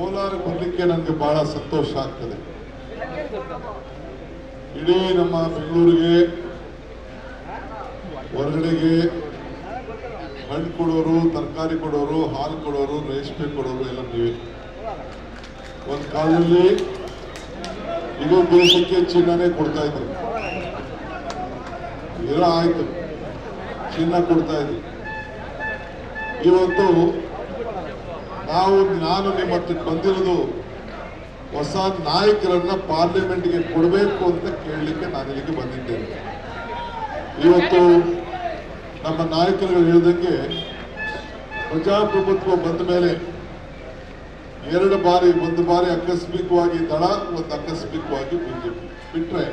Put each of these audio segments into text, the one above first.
ಕೋಲಾರ ಬರಲಿಕ್ಕೆ ನನಗೆ ಬಹಳ ಸಂತೋಷ ಆಗ್ತದೆ. ಇಡೀ ನಮ್ಮ ಬೆಂಗಳೂರಿಗೆ ಹೊರಗಡೆಗೆ ಹಣ್ಣು ಕೊಡೋರು, ತರಕಾರಿ ಕೊಡೋರು, ಹಾಲು ಕೊಡೋರು, ರೇಷ್ಮೆ ಕೊಡೋರು ಎಲ್ಲ ನೀವೇ. ಒಂದು ಕಾಲದಲ್ಲಿ ಇದು ದೇಶಕ್ಕೆ ಚಿನ್ನನೇ ಕೊಡ್ತಾ ಇದ್ರು. ಏನೋ ಆಯ್ತು. ಚಿನ್ನ ಕೊಡ್ತಾ ಇದ್ರು. ಇವತ್ತು ನಾವು ನಾನು ನಿಮ್ಮ ಹತ್ರ ಬಂದಿರೋದು ಹೊಸ ನಾಯಕರನ್ನ ಪಾರ್ಲಿಮೆಂಟ್ಗೆ ಕೊಡಬೇಕು ಅಂತ ಕೇಳಲಿಕ್ಕೆ ನಾನು ಇಲ್ಲಿಗೆ ಬಂದಿದ್ದೇನೆ. ಇವತ್ತು ನಮ್ಮ ನಾಯಕರು ಹೇಳಿದಂಗೆ ಪ್ರಜಾಪ್ರಭುತ್ವ ಬಂದ ಮೇಲೆ ಎರಡು ಬಾರಿ, ಒಂದು ಬಾರಿ ಆಕಸ್ಮಿಕವಾಗಿ ದಳ, ಒಂದು ಆಕಸ್ಮಿಕವಾಗಿ ಬಿಜೆಪಿ. ಬಿಟ್ಟರೆ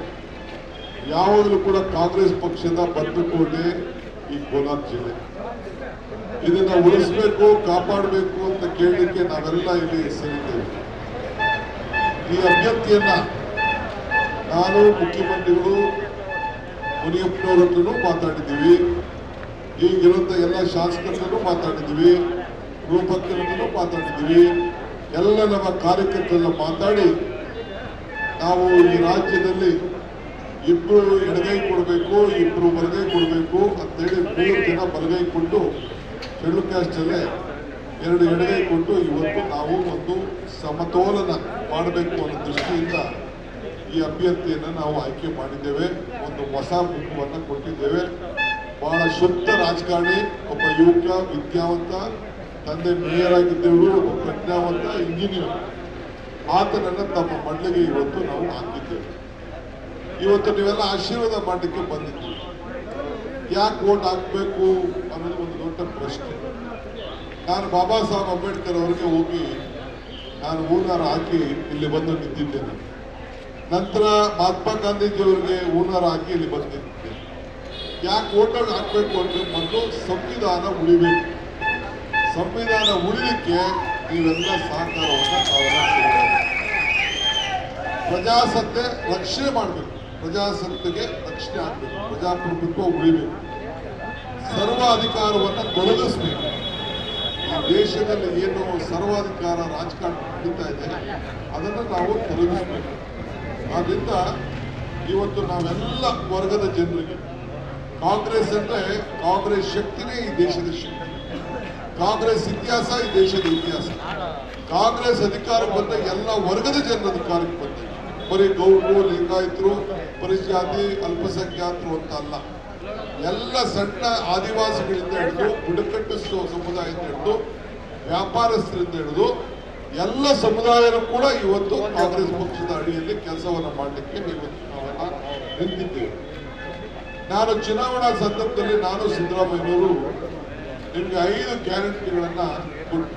ಯಾವಾಗಲೂ ಕೂಡ ಕಾಂಗ್ರೆಸ್ ಪಕ್ಷದ ಬದ್ಧಕೋಟೆ ಈ ಕೋಲಾರ ಜಿಲ್ಲೆ. ಇದನ್ನ ಉಳಿಸ್ಬೇಕು, ಕಾಪಾಡಬೇಕು ಅಂತ ಕೇಳಲಿಕ್ಕೆ ನಾವೆಲ್ಲ ಇಲ್ಲಿ ಸೇರಿದ್ದೇವೆ ಈ ಅಭ್ಯರ್ಥಿಯನ್ನ ನಾನು, ಮುಖ್ಯಮಂತ್ರಿಗಳು, ಮುನಿಯಪ್ಪನವ್ರ ಹತ್ರನೂ ಮಾತಾಡಿದ್ದೀವಿ. ಈಗಿರುವಂತ ಎಲ್ಲ ಶಾಸಕರನ್ನು ಮಾತಾಡಿದ್ದೀವಿ. ರೂಪಕ್ಕರನ್ನು ಮಾತಾಡಿದ್ದೀವಿ. ಎಲ್ಲ ನಮ್ಮ ಕಾರ್ಯಕರ್ತರೆಲ್ಲ ಮಾತಾಡಿ ನಾವು ಈ ರಾಜ್ಯದಲ್ಲಿ ಇಬ್ಬರು ಎಡಗೈ ಕೊಡಬೇಕು ಇಬ್ಬರು ಬಲಗೈ ಕೊಡಬೇಕು ಅಂತೇಳಿ ಮೂರು ಜನ ಬಲಗೈ ಕೊಟ್ಟು ಶೆಡ್ಯೂಲ್ ಅಷ್ಟೇ ಎರಡು ಎಡಗೈ ಕೊಟ್ಟು ಇವತ್ತು ನಾವು ಒಂದು ಸಮತೋಲನ ಮಾಡಬೇಕು ಅನ್ನೋ ದೃಷ್ಟಿಯಿಂದ ಈ ಅಭ್ಯರ್ಥಿಯನ್ನು ನಾವು ಆಯ್ಕೆ ಮಾಡಿದ್ದೇವೆ. ಒಂದು ಹೊಸ ಮುಖವನ್ನು ಕೊಟ್ಟಿದ್ದೇವೆ. ಬಹಳ ಶುದ್ಧ ರಾಜಕಾರಣಿ, ಒಬ್ಬ ಯುವಕ, ವಿದ್ಯಾವಂತ, ತಂದೆ ಮೇಯರ್ ಆಗಿದ್ದೇವರು, ಒಬ್ಬ ಪ್ರಜ್ಞಾವಂತ, ಇಂಜಿನಿಯರ್. ಆತನನ್ನು ತಮ್ಮ ಮಂಡಳಿಗೆ ಇವತ್ತು ನಾವು ಹಾಕಿದ್ದೇವೆ. ಇವತ್ತು ನೀವೆಲ್ಲ ಆಶೀರ್ವಾದ ಮಾಡಲಿಕ್ಕೆ ಬಂದಿದ್ದೀವಿ ಯಾಕೆ ಓಟ್ ಹಾಕಬೇಕು ಅನ್ನೋದು ಒಂದು ಪ್ರಶ್ನೆ ನಾನು ಬಾಬಾ ಸಾಹೇಬ್ ಅಂಬೇಡ್ಕರ್ ಅವರಿಗೆ ಹೋಗಿ ನಾನು ಹೂನಾರ ಹಾಕಿ ಇಲ್ಲಿ ಬಂದು ನಿಂತಿದ್ದೇನೆ ನಂತರ ಮಹಾತ್ಮ ಗಾಂಧೀಜಿ ಅವರಿಗೆ ಹೂನಾರ ಹಾಕಿ ಇಲ್ಲಿ ಬಂದು ಯಾಕೆ ಓಟ್ ಹಾಕಬೇಕು ಅಂದ್ರೆ ಮೊದಲು ಸಂವಿಧಾನ ಉಳಿಬೇಕು. ಸಂವಿಧಾನ ಉಳಿಲಿಕ್ಕೆ ನೀವೆಲ್ಲ ಸಹಕಾರವನ್ನು ತಾವೆಲ್ಲ. ಪ್ರಜಾಸತ್ತೆ ರಕ್ಷಣೆ ಮಾಡಬೇಕು. ಪ್ರಜಾಸತ್ತೆಗೆ ರಕ್ಷಣೆ ಆಗಬೇಕು. ಪ್ರಜಾಪ್ರಭುತ್ವ ಉಳಿಬೇಕು. ಸರ್ವ ಅಧಿಕಾರವನ್ನು ತೊಲಗಿಸ್ಬೇಕು ಈ ದೇಶದಲ್ಲಿ ಏನು ಸರ್ವಾಧಿಕಾರ ರಾಜಕಾರಣ ನಡೀತಾ ಇದೆ, ಅದನ್ನು ನಾವು ತೊಲಗಿಸ್ಬೇಕು ಆದ್ದರಿಂದ ಇವತ್ತು ನಾವೆಲ್ಲ ವರ್ಗದ ಜನರಿಗೆ, ಕಾಂಗ್ರೆಸ್ ಅಂದ್ರೆ ಕಾಂಗ್ರೆಸ್ ಶಕ್ತಿನೇ ಈ ದೇಶದ ಶಕ್ತಿ. ಕಾಂಗ್ರೆಸ್ ಇತಿಹಾಸ ಈ ದೇಶದ ಇತಿಹಾಸ. ಕಾಂಗ್ರೆಸ್ ಅಧಿಕಾರಕ್ಕೆ ಬಂದ ಎಲ್ಲ ವರ್ಗದ ಜನರ ಅಧಿಕಾರಕ್ಕೆ ಬಂದ ಬರೀ ಗೌಡರು, ಲಿಂಗಾಯತರು ಪರಿಜಾತಿ ಅಲ್ಪಸಂಖ್ಯಾತರು ಅಂತ ಅಲ್ಲ. ಎಲ್ಲ ಸಣ್ಣ ಆದಿವಾಸಿಗಳಿಂದ ಹಿಡಿದು ಬುಡಕಟ್ಟು ಸಮುದಾಯದಿಂದ ಹಿಡಿದು ವ್ಯಾಪಾರಸ್ಥರಿಂದ ಹಿಡಿದು ಎಲ್ಲ ಸಮುದಾಯನೂ ಕೂಡ ಇವತ್ತು ಕಾಂಗ್ರೆಸ್ ಪಕ್ಷದ ಅಡಿಯಲ್ಲಿ ಕೆಲಸವನ್ನು ಮಾಡಲಿಕ್ಕೆ ನೀವು ನಿಂತಿದ್ದೇವೆ ನಾನು ಚುನಾವಣಾ ಸಂದರ್ಭದಲ್ಲಿ ನಾನು ಸಿದ್ದರಾಮಯ್ಯನವರು ನಿಮಗೆ ಐದು ಗ್ಯಾರಂಟಿಗಳನ್ನ ಕೊಟ್ಟು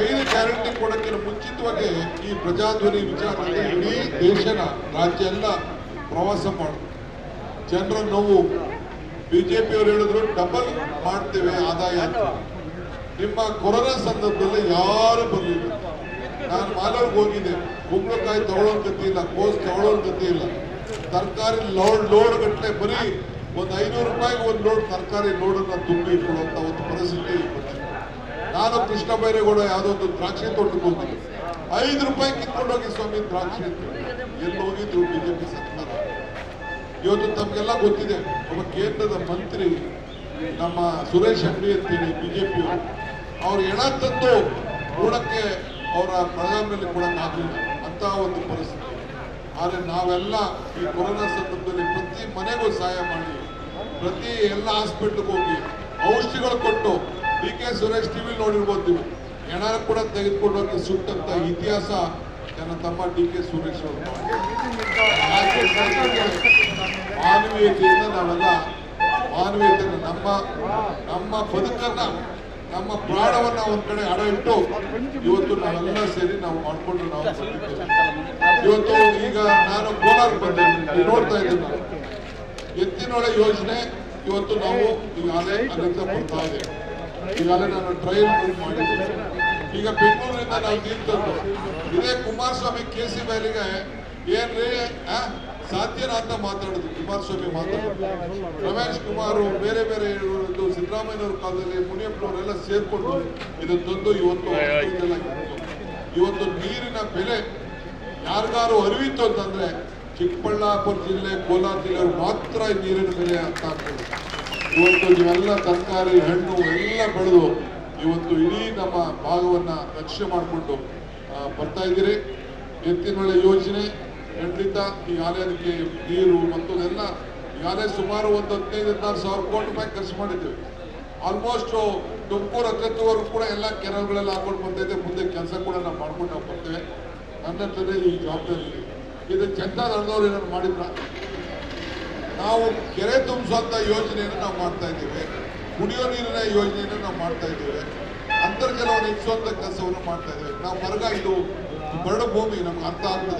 ಐದು ಗ್ಯಾರಂಟಿ ಕೊಡೋಕ್ಕಿಂತ ಮುಂಚಿತವಾಗಿ ಈ ಪ್ರಜಾಧ್ವನಿ ವಿಚಾರದಲ್ಲಿ ಇಡೀ ದೇಶನ, ರಾಜ್ಯ ಎಲ್ಲ ಪ್ರವಾಸ ಮಾಡಿದ್ರು ಜನರ ನೋವು. ಬಿಜೆಪಿಯವರು ಹೇಳಿದ್ರು ಡಬಲ್ ಮಾಡ್ತೇವೆ ಆದಾಯ ನಿಮ್ಮ ಕೊರೋನಾ ಸಂದರ್ಭದಲ್ಲಿ ಯಾರು ಬರಲಿಲ್ಲ. ನಾನು ಮಾಲೂರ್ಗೆ ಹೋಗಿದ್ದೆ. ಕುಂಬಳಕಾಯಿ ತಗೊಳ್ಳೋ ಗತಿ ಇಲ್ಲ ಕೋಸ್ ತಗೊಳ್ಳೋ ಗತಿ ಇಲ್ಲ. ತರಕಾರಿ ಲೋಡ್ ಲೋಡ್ ಗಟ್ಟಲೆ ಬರೀ ಒಂದು ಐನೂರು ರೂಪಾಯಿಗೆ ಒಂದು ಲೋಡ್ ತರಕಾರಿ ಲೋಡನ್ನು ತುಂಬಿ ಕೊಡುವಂತ ಒಂದು ಪರಿಸ್ಥಿತಿ ಬಂದಿದೆ. ನಾನು ಕೃಷ್ಣ ಬೈರೇಗೌಡ ಯಾವುದೋ ಒಂದು ದ್ರಾಕ್ಷಿ ತೋಟಕ್ಕೆ ಹೋಗಿದ್ದೆ. ಐದು ರೂಪಾಯಿ ಕಿತ್ಕೊಂಡೋಗಿ ಸ್ವಾಮಿ ದ್ರಾಕ್ಷಿ ಎಲ್ಲಿ ಹೋಗಿದ್ರು ಬಿಜೆಪಿ ಸರ್ಕಾರ? ಇವತ್ತು ತಮಗೆಲ್ಲ ಗೊತ್ತಿದೆ, ಒಬ್ಬ ಕೇಂದ್ರದ ಮಂತ್ರಿ ನಮ್ಮ ಸುರೇಶ್ ಅಂಗಡಿ ಅಂತೇಳಿ ಬಿಜೆಪಿ ಅವ್ರು ಎಣ ತಂದು ಕೂಡಕ್ಕೆ ಅವರ ಪ್ರಧಾನದಲ್ಲಿ ಕೊಡಕ್ಕೆ ಆಗಲಿಲ್ಲ. ಅಂತ ಒಂದು ಪರಿಸ್ಥಿತಿ. ಆದರೆ ನಾವೆಲ್ಲ ಈ ಕೊರೋನಾ ಸಂದರ್ಭದಲ್ಲಿ ಪ್ರತಿ ಮನೆಗೂ ಸಹಾಯ ಮಾಡಿ, ಪ್ರತಿ ಎಲ್ಲ ಹಾಸ್ಪಿಟ್ಲ್ಗೆ ಹೋಗಿ ಔಷಧಿಗಳು ಕೊಟ್ಟು ಡಿ ಕೆ ಸುರೇಶ್ ಟಿವಿ ನೋಡಿರ್ಬೋದು ನೀವು. ಹೆಣ ಕೂಡ ತೆಗೆದುಕೊಂಡು ಹೋಗಿ ಸುಟ್ಟಂತ ಇತಿಹಾಸ ನನ್ನ ತಮ್ಮ ಡಿ ಕೆ ಸುರೇಶ್ ಅವರು ಮಾನವೀಯತೆಯಿಂದ ನಾವೆಲ್ಲ ಮಾನವೀಯತೆಯನ್ನು ನಮ್ಮ ನಮ್ಮ ಬದುಕನ್ನು, ನಮ್ಮ ಪ್ರಾಣವನ್ನ ಒಂದು ಕಡೆ ಅಡ ಇಟ್ಟು ಇವತ್ತು ನಾವೆಲ್ಲ ಸೇರಿ ನಾವು ಮಾಡಿಕೊಂಡು ನಾವು ಇವತ್ತು ಈಗ ನಾನು ಕೋಲಾರ ಬಂದೆ. ನೋಡ್ತಾ ಇದ್ದೀನಿ ಎತ್ತಿನೊಳೆ ಯೋಜನೆ ಇವತ್ತು ನಾವು ಈಗಾಗಲೇ ಅಲ್ಲಿಂದ ಬರ್ತಾ ಇದೆ. ಈಗಾಗಲೇ ನಾನು ಟ್ರೈಲ್ ಮಾಡಿದ್ದೀನಿ. ಈಗ ಬೆಂಗಳೂರಿಂದ ನಾವು ನಿಂತದ್ದು. ತಂದು ಇದೇ ಕುಮಾರಸ್ವಾಮಿ ಕೆ ಸಿ ಬೈಲಿಗೆ ಏನ್ರಿ ಆ, ಮಾತಾಡೋದು ಕುಮಾರಸ್ವಾಮಿ ಮಾತಾಡೋದು. ರಮೇಶ್ ಕುಮಾರ್ ಬೇರೆ ಬೇರೆ ಇರೋದು ಸಿದ್ದರಾಮಯ್ಯನವ್ರ ಕಾಲದಲ್ಲಿ ಮುನಿಯಪ್ಪನವರೆಲ್ಲ ಸೇರ್ಕೊಂಡು ಇದು ತಂದು ಇವತ್ತು ಇವತ್ತು ನೀರಿನ ಬೆಲೆ ಯಾರಿಗಾರು ಅರಿವಿತ್ತು ಅಂತಂದ್ರೆ ಚಿಕ್ಕಬಳ್ಳಾಪುರ ಜಿಲ್ಲೆ ಕೋಲಾರ ಜಿಲ್ಲೆ ಮಾತ್ರ ನೀರಿನ ಬೆಲೆ ಅಂತ ಆಗ್ತದೆ ಇವತ್ತು ನೀವೆಲ್ಲ ತರಕಾರಿ ಹಣ್ಣು ಎಲ್ಲ ಬೆಳೆದು ಇವತ್ತು ಇಡೀ ನಮ್ಮ ಭಾಗವನ್ನ ರಕ್ಷೆ ಮಾಡಿಕೊಂಡು ಬರ್ತಾ ಇದ್ದೀರಿ. ಎತ್ತಿನ ಯೋಜನೆ. ಖಂಡಿತ ಈ ಅದಕ್ಕೆ ನೀರು ಮತ್ತು ಎಲ್ಲ ಈಗಾಗಲೇ ಸುಮಾರು ಒಂದು ಹದಿನೈದು, ಹದಿನಾರು ಸಾವಿರ ಕೋಟಿ ರೂಪಾಯಿ ಖರ್ಚು ಮಾಡಿದ್ದೇವೆ. ಆಲ್ಮೋಸ್ಟ್ ತುಮಕೂರು ಹತ್ತತ್ತುವರೆಗೂ ಕೂಡ ಎಲ್ಲ ಕೆರೆಗಳೆಲ್ಲ ಹಾಕೊಂಡು ಬಂದೈತೆ ಮುಂದೆ ಕೆಲಸ ಕೂಡ ನಾವು ಮಾಡ್ಕೊಂಡು ನಾವು ಬರ್ತೇವೆ. ನನ್ನ ಹತ್ರನೇ ಈ ಜವಾಬ್ದಾರಿ ಇದೆ. ಇದು ಚಂದ ನಡೆದವ್ರು ಏನಾದ್ರು ಮಾಡಿದ್ರ? ನಾವು ಕೆರೆ ತುಂಬಿಸುವಂತ ಯೋಜನೆಯನ್ನು ನಾವು ಮಾಡ್ತಾ ಇದ್ದೇವೆ. ಕುಡಿಯೋ ನೀರಿನ ಯೋಜನೆಯನ್ನು ನಾವು ಮಾಡ್ತಾ ಇದ್ದೇವೆ. ಅಂತರ್ಜಲವನ್ನು ಹೆಚ್ಚುವಂತ ಕೆಲಸವನ್ನು ಮಾಡ್ತಾ ಇದ್ದೇವೆ. ನಾವು ಮರಗ ಇದು ಬರಡು ಭೂಮಿ ನಮ್ಗೆ ಅರ್ಥ ಆಗ್ತದೆ.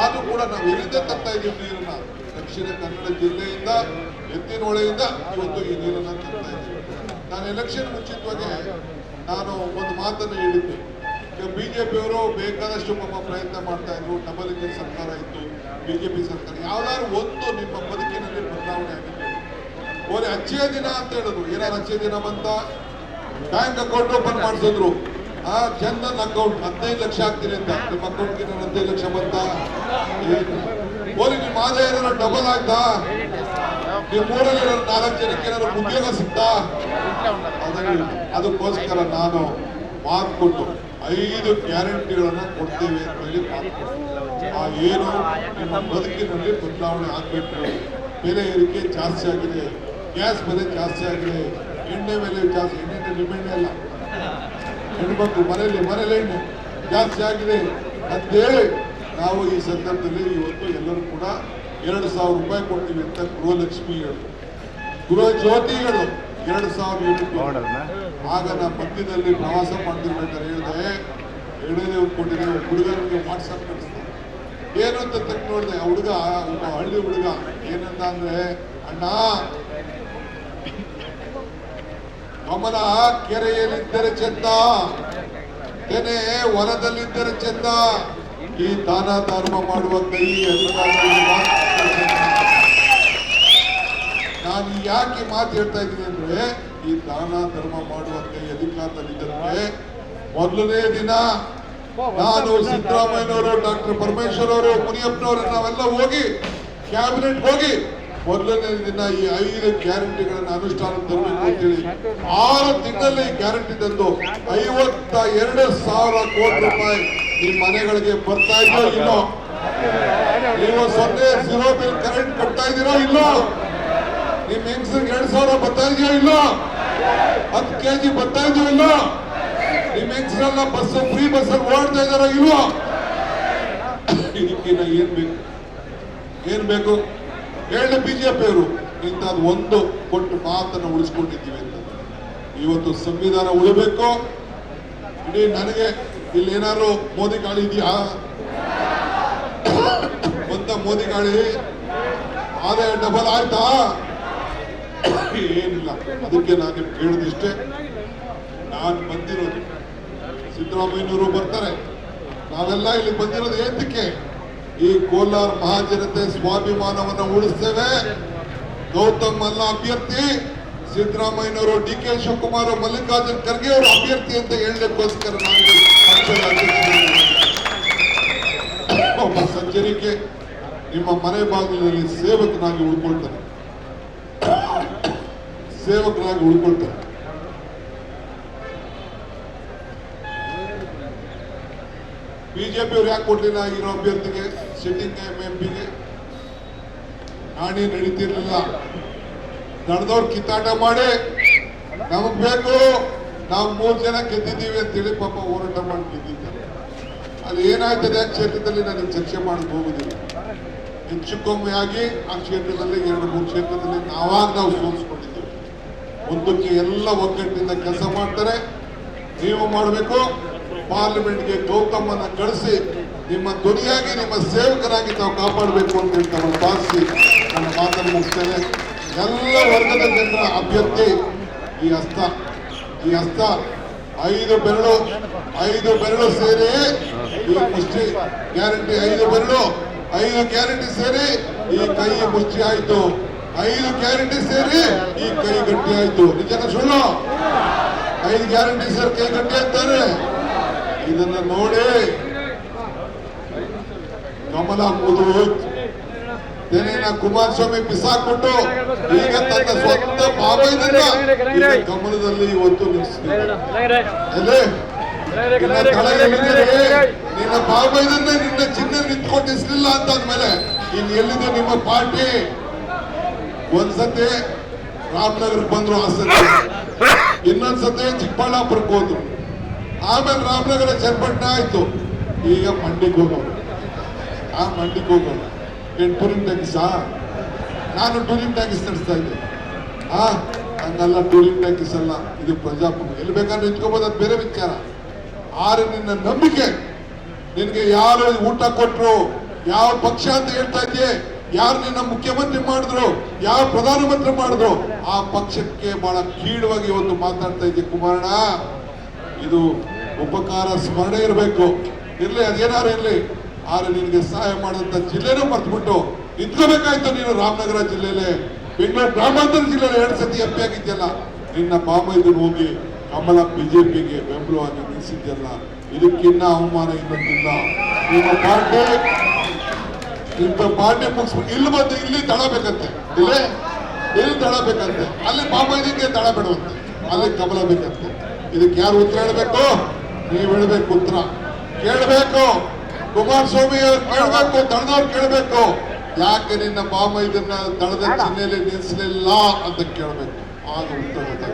ಆದ್ರೂ ಕೂಡ ನಾವು ಎಲ್ಲಿಂದ ತರ್ತಾ ಇದ್ದೀವಿ ನೀರನ್ನ. ದಕ್ಷಿಣ ಕನ್ನಡ ಜಿಲ್ಲೆಯಿಂದ ಎತ್ತಿನೊಳೆಯಿಂದ ಇವತ್ತು ಈ ನೀರನ್ನ ತರ್ತಾ ಇದ್ದೀವಿ ನಾನು ಎಲೆಕ್ಷನ್ ಮುಂಚಿತವಾಗಿ ನಾನು ಒಂದು ಮಾತನ್ನು ಹೇಳಿದ್ದೆ. ಬಿಜೆಪಿಯವರು ಬೇಕಾದಷ್ಟು ಪಾಪ ಪ್ರಯತ್ನ ಮಾಡ್ತಾ ಇದ್ರು. ಡಬಲ್ ಇಂಜಿನ್ ಸರ್ಕಾರ ಇತ್ತು. ಬಿಜೆಪಿ ಸರ್ಕಾರ ಯಾವ್ದಾದ್ರು ಒಂದು ನಿಮ್ಮ ಬದುಕಿನಲ್ಲಿ ಬದಲಾವಣೆ ಆಗಿತ್ತು. ಓರೆ ಅಚ್ಚೇ ದಿನ ಅಂತ ಹೇಳಿದ್ರು. ಏನಾದ್ರು ಅಚ್ಚೇ ದಿನ ಬಂತ? ಬ್ಯಾಂಕ್ ಅಕೌಂಟ್ ಓಪನ್ ಮಾಡಿಸಿದ್ರು. ಆ ಜನ್ಧನ್ ಅಕೌಂಟ್ ಹದಿನೈದು ಲಕ್ಷ ಆಗ್ತೀನಿ ಅಂತ. ನಿಮ್ಮ ಅಕೌಂಟ್ಗೆ ಹದಿನೈದು ಲಕ್ಷ ಬಂತ? ಓಲಿ, ನಿಮ್ಮ ಆದಾಯ ಏನಾದ್ರು ಡಬಲ್ ಆಗ್ತಾ ನಿಮ್ಮ ಊರಲ್ಲಿ ನಾಲ್ಕು ಜನಕ್ಕೆ ಏನಾದ್ರು ಉದ್ಯೋಗ ಸಿಗ್ತಾ? ಅದಕ್ಕೋಸ್ಕರ ನಾನು ಮಾತು ಕೊಟ್ಟು ಐದು ಗ್ಯಾರಂಟಿಗಳನ್ನು ಕೊಡ್ತೇವೆ ಅಂತ ಹೇಳಿ. ಆ ಏನು ನಿಮ್ಮ ಬದುಕಿನಲ್ಲಿ ಬದಲಾವಣೆ ಆಗಬೇಕು ಬೆಲೆ ಏರಿಕೆ ಜಾಸ್ತಿ ಆಗಿದೆ. ಗ್ಯಾಸ್ ಬೆಲೆ ಜಾಸ್ತಿ ಆಗಿದೆ. ಎಣ್ಣೆ ಬೆಲೆ ಜಾಸ್ತಿ ಎಣ್ಣೆ ಡಿಪೆಂಡ್ ಇಲ್ಲ. ಹೆಣ್ಮಕ್ಳು ಮನೆಯಲ್ಲಿ ಮನೇಲಿ ಎಣ್ಣೆ ಜಾಸ್ತಿ ಆಗಿದೆ ಅಂತೇಳಿ ನಾವು ಈ ಸಂದರ್ಭದಲ್ಲಿ ಇವತ್ತು ಎಲ್ಲರೂ ಕೂಡ ಎರಡು ಸಾವಿರ ರೂಪಾಯಿ ಕೊಡ್ತೀವಿ ಅಂತ ಗೃಹಲಕ್ಷ್ಮಿಗಳು ಹೇಳಿದ್ರು. ಗೃಹ ಜ್ಯೋತಿಗಳು ಎರಡು ಸಾವಿರ ಯೂನಿಟ್ ಆಗ ನಾ ಮಧ್ಯದಲ್ಲಿ ಪ್ರವಾಸ ಮಾಡ್ತಿರ್ಬೇಕಾದ್ರೆ ಹೇಳಿದೆ ಎರಡನೇ ಕೊಟ್ಟಿದ್ದೆ ಹುಡುಗನಿಗೆ ವಾಟ್ಸಪ್ ಕಳಿಸ್ದೆ ಏನು ಅಂತ ತಕ್ಕ ನೋಡಿದೆ ಆ ಹುಡುಗ ಒಬ್ಬ ಹಳ್ಳಿ ಹುಡುಗ ಏನಂತ ಅಂದ್ರೆ ಅಣ್ಣ ಕಮಲ ಕೆರೆಯಲ್ಲಿದ್ದರೆ ಚೆಂದ, ತೆನೆ ಹೊಲದಲ್ಲಿದ್ದರೆ ಚೆಂದ ಈ ದಾನ ಧರ್ಮ ಮಾಡುವ ಕೈ. ನಾನು ಯಾಕೆ ಮಾತು ಹೇಳ್ತಾ ಇದ್ದೀನಿ ಅಂದ್ರೆ, ಈ ದಾನ ಧರ್ಮ ಮಾಡುವ ಕೈ ಅಧಿಕಾರದಲ್ಲಿದ್ದಂತೆ, ಮೊದಲನೇ ದಿನ ನಾನು ಸಿದ್ದರಾಮಯ್ಯನವರು, ಡಾಕ್ಟರ್ ಪರಮೇಶ್ವರ್ ಅವರು, ಮುನಿಯಪ್ಪನವರು, ನಾವೆಲ್ಲ ಹೋಗಿ, ಕ್ಯಾಬಿನೆಟ್ ಹೋಗಿ ಮೊದಲನೇ ದಿನ ಈ ಐದು ಗ್ಯಾರಂಟಿಗಳನ್ನು ಅನುಷ್ಠಾನ ತರಬೇಕು ಅಂತೇಳಿ ಆರು ತಿಂಗಳಲ್ಲಿ ಗ್ಯಾರಂಟಿ ತಂದು ಐವತ್ತ ಎರಡು ಸಾವಿರ ಕೋಟಿ ರೂಪಾಯಿ ನಿಮ್ಮ ಮನೆಗಳಿಗೆ ಬರ್ತಾ ಇದೆಯೋ ಇಲ್ಲೋ? ನೀವು ಸೊನ್ನೆ ಜೀರೋ ಬಿಲ್ ಕರೆಂಟ್ ಕಟ್ತಾ ಇದೀರೋ ಇಲ್ಲೋ? ನಿಮ್ ಹೆಂಗಸರಿಗೆ ಎರಡು ಸಾವಿರ ಬರ್ತಾ ಇದೆಯೋ ಇಲ್ಲೋ? ಹತ್ತು ಕೆಜಿ ಬರ್ತಾ ಇದೆಯೋ ಇಲ್ಲೋ? ನಿಮ್ ಹೆಂಗಸರೆಲ್ಲ ಬಸ್ ಫ್ರೀ ಬಸ್ ಅಲ್ಲಿ ಓಡ್ತಾ ಇದಾರೋ ಇಲ್ವೋ ಇದಕ್ಕಿನ್ನ ಏನ್ ಬೇಕು? ಏನ್ ಬೇಕು? ಹೇಳಿ ಬಿಜೆಪಿ ಅವರು ಇಂಥದ್ದು ಒಂದು ಕೊಟ್ಟು ಮಾತನ್ನು ಉಳಿಸ್ಕೊಂಡಿದ್ದೀವಿ ಅಂತ. ಇವತ್ತು ಸಂವಿಧಾನ ಉಳಿಬೇಕು? ಇಡೀ ನನಗೆ ಇಲ್ಲಿ ಏನಾದ್ರು ಮೋದಿ ಗಾಳಿ ಇದೆಯಾ? ಬಂದ ಮೋದಿ ಗಾಳಿ? ಆದಾಯ ಡಬಲ್ ಆಯ್ತಾ? ಏನಿಲ್ಲ. ಅದಕ್ಕೆ ನಾನು ನಿಮ್ಗೆ ಕೇಳಿದಿಷ್ಟೇ ನಾನು ಬಂದಿರೋದು ಸಿದ್ದರಾಮಯ್ಯನವರು ಬರ್ತಾರೆ. ನಾವೆಲ್ಲ ಇಲ್ಲಿ ಬಂದಿರೋದು ಏತಕ್ಕೆ? ಈ ಕೋಲಾರ ಮಹಾಜನತೆ ಸ್ವಾಭಿಮಾನವನ್ನು ಉಳಿಸ್ತೇವೆ. ಗೌತಮ್ ಮಲ್ಲ ಅಭ್ಯರ್ಥಿ, ಸಿದ್ದರಾಮಯ್ಯನವರು ಡಿ ಕೆ ಶಿವಕುಮಾರ್, ಮಲ್ಲಿಕಾರ್ಜುನ್ ಖರ್ಗೆ ಅವರು ಅಭ್ಯರ್ಥಿ ಅಂತ ಹೇಳಲಿಕ್ಕೋಸ್ಕರ ಒಬ್ಬ ಸಜ್ಜನಿಕೆ ನಿಮ್ಮ ಮನೆ ಬಾಗಿಲಿನಲ್ಲಿ ಸೇವಕನಾಗಿ ಉಳ್ಕೊಳ್ತಾರೆ ಸೇವಕನಾಗಿ ಬಿಜೆಪಿ ಅವ್ರು ಯಾಕೆ ಕೊಡ್ಲಿಲ್ಲ ಇರೋ ಅಭ್ಯರ್ಥಿಗೆ ಸಿಟ್ಟಿಂಗ್ ಎಂ ಎಂ ಪಿಗೆ ನಾಣಿ ನಡೀತಿರ್ಲಿಲ್ಲ ನಡೆದವ್ರು ಕಿತ್ತಾಟ ಮಾಡಿ, ನಮಗ್ ಬೇಕು, ನಾವು ಮೂರ್ ಜನ ಗೆದ್ದಿದ್ದೀವಿ ಅಂತೇಳಿ ಪಾಪ ಹೋರಾಟ ಮಾಡಿ ಗೆದ್ದಿದ್ದಾರೆ. ಅದು ಏನಾಯ್ತದೆ ಆ ಕ್ಷೇತ್ರದಲ್ಲಿ ನನಗೆ ಚರ್ಚೆ ಮಾಡಕ್ ಹೋಗುದಿಲ್ಲ. ಹೆಚ್ಚು ಕಮ್ಮಿ ಆಗಿ ಆ ಕ್ಷೇತ್ರದಲ್ಲಿ ಎರಡು, ಮೂರು ಕ್ಷೇತ್ರದಲ್ಲಿ ನಾವಾಗ ನಾವು ಸೋಲಿಸ್ಕೊಂಡಿದ್ದೀವಿ. ಒಂದಕ್ಕೆ ಎಲ್ಲ ಒಗ್ಗಟ್ಟಿನಿಂದ ಕೆಲಸ ಮಾಡ್ತಾರೆ. ನೀವು ಮಾಡಬೇಕು ಪಾರ್ಲಿಮೆಂಟ್ಗೆ ಗೌತಮನ್ನ ಕಳಿಸಿ ನಿಮ್ಮ ಧ್ವನಿಯಾಗಿ, ನಿಮ್ಮ ಸೇವಕರಾಗಿ ತಾವು ಕಾಪಾಡಬೇಕು ಅಂತ ತಮ್ಮನ್ನು ಭಾವಿಸಿ ನನ್ನ ಮಾತನ್ನು ಮುಗಿಸ್ತೇನೆ. ಎಲ್ಲ ವರ್ಗದ ಜನರ ಅಭ್ಯರ್ಥಿ ಈ ಹಸ್ತ ಈ ಹಸ್ತ, ಐದು ಬೆರಳು ಐದು ಬೆರಳು ಸೇರಿ ಈ ಮುಷ್ಟಿ ಗ್ಯಾರಂಟಿ, ಐದು ಬೆರಳು, ಐದು ಗ್ಯಾರಂಟಿ ಸೇರಿ ಈ ಕೈ ಮುಷ್ಟಿ ಆಯಿತು. ಐದು ಗ್ಯಾರಂಟಿ ಸೇರಿ ಈ ಕೈ ಗಟ್ಟಿ ಆಯಿತು. ನಿಜನ ಸುಳ್ಳು? ಐದು ಗ್ಯಾರಂಟಿ ಸೇರಿ ಕೈ ಗಟ್ಟಿ ಆಗ್ತಾರೆ. ಇದನ್ನ ನೋಡಿ. ಕಮಲ ಮುದು ತೆನೆನ ಕುಮಾರಸ್ವಾಮಿ ಬಿಸಾಕ್ಬಿಟ್ಟು ಈಗ ತನ್ನ ಸ್ವಂತ ಈಗ ಕಮಲದಲ್ಲಿ ಇವತ್ತು? ನಿನ್ನ ಎಲ್ಲಿದೆ? ನಿನ್ನ ಚಿನ್ನ ನಿಂತ್ಕೊಂಡಿಸ್ಲಿಲ್ಲ ಅಂತ ಅಂದ್ಮೇಲೆ ಇನ್ ಎಲ್ಲಿದೆ ನಿಮ್ಮ ಪಾರ್ಟಿ? ಒಂದ್ಸತಿ ರಾಮನಗರಕ್ಕೆ ಬಂದ್ರು ಆ ಸತಿ ಇನ್ನೊಂದ್ಸತಿ ಚಿಕ್ಕಬಳ್ಳಾಪುರಕ್ಕೆ ಹೋದ್ರು. ಆಮೇಲೆ ರಾಮನಗರ ಚರ್ಪಟ್ಟಣ ಆಯ್ತು. ಈಗ ಮಂಡಿಗೆ ಹೋಗೋಣ. ಆ ಮಂಡಿಗೆ ಹೋಗೋಣ. ಏನು ಟೂರಿಂಗ್ ಟ್ಯಾಕ್ಸ? ನಾನು ಟೂರಿಂಗ್ ಟ್ಯಾಕ್ಸ್ ನಡೆಸ್ತಾ ಇದ್ದೆ. ಆ ಹಂಗಲ್ಲ ಟೂರಿಂಗ್ ಟ್ಯಾಕ್ಸ್ ಅಲ್ಲ. ಇದು ಪ್ರಜಾಪ್ರಭು. ಎಲ್ಲಿ ಬೇಕಾದ್ರೆ ನಿಂತ್ಕೋಬೋದು ಅದು ಬೇರೆ ವಿಚಾರ. ಆರೆ ನಿನ್ನ ನಂಬಿಕೆ. ನಿನಗೆ ಯಾರು ಊಟ ಕೊಟ್ರು? ಯಾವ ಪಕ್ಷ ಅಂತ ಹೇಳ್ತಾ ಇದೆಯೇ? ಯಾರು ನಿನ್ನ ಮುಖ್ಯಮಂತ್ರಿ ಮಾಡಿದ್ರು? ಯಾವ ಪ್ರಧಾನಮಂತ್ರಿ ಮಾಡಿದ್ರು? ಆ ಪಕ್ಷಕ್ಕೆ ಬಹಳ ಕೀಳವಾಗಿ ಒಂದು ಮಾತಾಡ್ತಾ ಇದ್ದೆ ಕುಮಾರಣ್ಣ. ಇದು ಉಪಕಾರ ಸ್ಮರಣೆ ಇರಬೇಕು. ಇರಲಿ ಅದೇನಾರು ಇರಲಿ. ಆದ್ರೆ ನಿನಗೆ ಸಹಾಯ ಮಾಡಿದಂತ ಜಿಲ್ಲೆನೂ ಮರ್ತ್ಬಿಟ್ಟು ನಿಂತ್ಕೋಬೇಕಾಯ್ತು ನೀನು ರಾಮನಗರ ಜಿಲ್ಲೆಯಲ್ಲೇ. ಬೆಂಗಳೂರು ಗ್ರಾಮಾಂತರ ಜಿಲ್ಲೆಯಲ್ಲಿ ಎರಡು ಸತಿ ಎಂ ಪಿ ಆಗಿದ್ಯಲ್ಲ. ನಿನ್ನ ಬಾಮೈದನ್ ಹೋಗಿ ಕಮಲ ಬಿಜೆಪಿಗೆ ಬೆಂಬಲವಾಗಿ ನಿಲ್ಲಿಸಿದ್ಯಲ್ಲ ಇದಕ್ಕಿನ್ನ ಅವಮಾನ ಇನ್ನೊಂದಿಲ್ಲ. ನಿಮ್ಮ ಪಾರ್ಟಿ, ಇಂಥ ಪಾರ್ಟಿ ಮುಗಿಸ್ಬಿಟ್ಟು ಇಲ್ಲಿ ಬಂದು ಇಲ್ಲಿ ತಳಬೇಕಂತೆ ಇಲ್ಲೇ, ಇಲ್ಲಿ ತಳಬೇಕಂತೆ ಅಲ್ಲಿ ಬಾಮೈದಿಗೆ ತಳ ಬಿಡುವಂತೆ ಅಲ್ಲಿ ಕಮಲ ಬೇಕಂತೆ. ಇದಕ್ಕೆ ಯಾರು ಉತ್ತರ ಹೇಳಬೇಕು? ನೀವು ಹೇಳಬೇಕು ಉತ್ತರ ಕೇಳಬೇಕು. ಕುಮಾರಸ್ವಾಮಿ ಅವ್ರು ಕೇಳಬೇಕು ದಳದವ್ರು ಕೇಳಬೇಕು. ಯಾಕೆ ನಿನ್ನ ಬಾಮೈದನ್ನ ದಳದ ಚಿಹ್ನೆಯಲ್ಲಿ ನಿಲ್ಲಿಸಲಿಲ್ಲ ಅಂತ ಕೇಳಬೇಕು. ಆಗ ಉತ್ತರ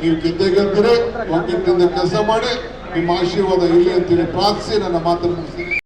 ನೀವು ಗೆದ್ದೆ ಗೆದ್ದರೆ ಒಗ್ಗಟ್ಟಿನಿಂದ ಕೆಲಸ ಮಾಡಿ ನಿಮ್ಮ ಆಶೀರ್ವಾದ ಇಲ್ಲಿ ಅಂತೇಳಿ ಪ್ರಾರ್ಥಿಸಿ ನನ್ನ ಮಾತನ್ನು ಮುಗಿಸ್ತೀನಿ.